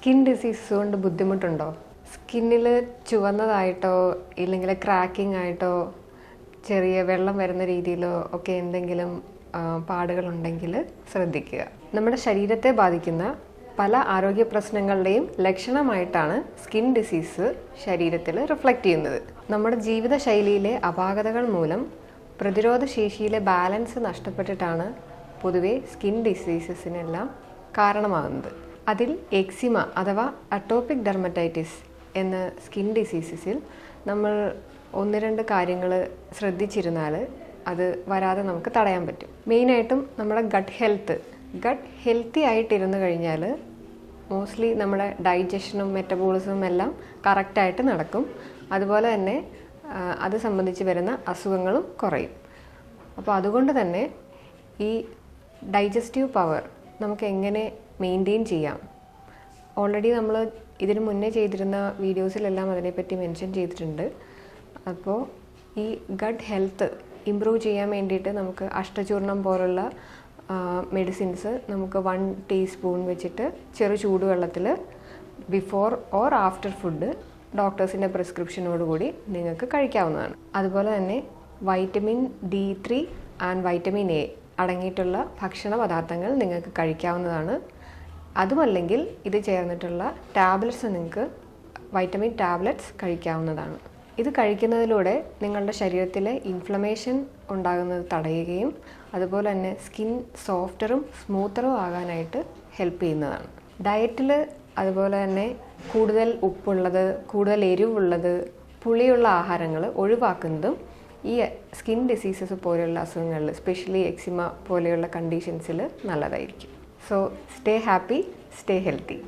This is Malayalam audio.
സ്കിൻ ഡിസീസസ് കൊണ്ട് ബുദ്ധിമുട്ടുണ്ടോ? സ്കിന്നിൽ ചുവന്നതായിട്ടോ ഇല്ലെങ്കിൽ ക്രാക്കിംഗ് ആയിട്ടോ ചെറിയ വെള്ളം വരുന്ന രീതിയിലോ ഒക്കെ എന്തെങ്കിലും പാടുകളുണ്ടെങ്കിൽ ശ്രദ്ധിക്കുക. നമ്മുടെ ശരീരത്തെ ബാധിക്കുന്ന പല ആരോഗ്യ പ്രശ്നങ്ങളുടെയും ലക്ഷണമായിട്ടാണ് സ്കിൻ ഡിസീസ് ശരീരത്തിൽ റിഫ്ലക്റ്റ് ചെയ്യുന്നത്. നമ്മുടെ ജീവിതശൈലിയിലെ അപാകതകൾ മൂലം പ്രതിരോധ ശേഷിയിലെ ബാലൻസ് നഷ്ടപ്പെട്ടിട്ടാണ് പൊതുവെ സ്കിൻ ഡിസീസസിനെല്ലാം കാരണമാകുന്നത്. അതിൽ എക്സിമ അഥവാ അട്ടോപ്പിക് ഡെർമറ്റൈറ്റിസ് എന്ന സ്കിൻ ഡിസീസസിൽ നമ്മൾ ഒന്ന് രണ്ട് കാര്യങ്ങൾ ശ്രദ്ധിച്ചിരുന്നാൽ അത് വരാതെ നമുക്ക് തടയാൻ പറ്റും. മെയിനായിട്ടും നമ്മുടെ ഗട്ട് ഹെൽത്ത് ഗട്ട് ഹെൽത്തി ആയിട്ടിരുന്നു കഴിഞ്ഞാൽ മോസ്റ്റ്ലി നമ്മുടെ ഡൈജഷനും മെറ്റബോളിസവും എല്ലാം കറക്റ്റായിട്ട് നടക്കും. അതുപോലെ തന്നെ അത് സംബന്ധിച്ച് വരുന്ന അസുഖങ്ങളും കുറയും. അപ്പോൾ അതുകൊണ്ട് തന്നെ ഈ ഡൈജസ്റ്റീവ് പവർ നമുക്ക് എങ്ങനെ മെയിന്റെയിൻ ചെയ്യാം? ഓൾറെഡി നമ്മൾ ഇതിനു മുന്നേ ചെയ്തിരുന്ന വീഡിയോസിലെല്ലാം അതിനെപ്പറ്റി മെൻഷൻ ചെയ്തിട്ടുണ്ട്. അപ്പോൾ ഈ ഗഡ് ഹെൽത്ത് ഇമ്പ്രൂവ് ചെയ്യാൻ വേണ്ടിയിട്ട് നമുക്ക് അഷ്ടചൂർണം പോലുള്ള മെഡിസിൻസ് നമുക്ക് വൺ ടീസ്പൂൺ വെച്ചിട്ട് ചെറു ചൂടുവെള്ളത്തിൽ ബിഫോർ ഓർ ആഫ്റ്റർ ഫുഡ് ഡോക്ടേഴ്സിന്റെ പ്രിസ്ക്രിപ്ഷനോടുകൂടി നിങ്ങൾക്ക് കഴിക്കാവുന്നതാണ്. അതുപോലെ തന്നെ vitamin D three and vitamin A അടങ്ങിയിട്ടുള്ള ഭക്ഷണ പദാർത്ഥങ്ങൾ നിങ്ങൾക്ക് കഴിക്കാവുന്നതാണ്. അതുമല്ലെങ്കിൽ ഇത് ചേർന്നിട്ടുള്ള ടാബ്ലറ്റ്സ് നിങ്ങൾക്ക് വൈറ്റമിൻ ടാബ്ലറ്റ്സ് കഴിക്കാവുന്നതാണ്. ഇത് കഴിക്കുന്നതിലൂടെ നിങ്ങളുടെ ശരീരത്തിലെ ഇൻഫ്ലമേഷൻ ഉണ്ടാകുന്നത് തടയുകയും അതുപോലെ തന്നെ സ്കിൻ സോഫ്റ്ററും സ്മൂത്തറും ആകാനായിട്ട് ഹെൽപ്പ് ചെയ്യുന്നതാണ്. ഡയറ്റിൽ അതുപോലെ തന്നെ കൂടുതൽ ഉപ്പുള്ളത് കൂടുതൽ എരിവുള്ളത് പുളിയുള്ള ആഹാരങ്ങൾ ഒഴിവാക്കുന്നതും ഈ സ്കിൻ ഡിസീസസ് പോലെയുള്ള അസുഖങ്ങളിൽ സ്പെഷ്യലി എക്സിമ പോലെയുള്ള കണ്ടീഷൻസിൽ നല്ലതായിരിക്കും. So stay happy stay healthy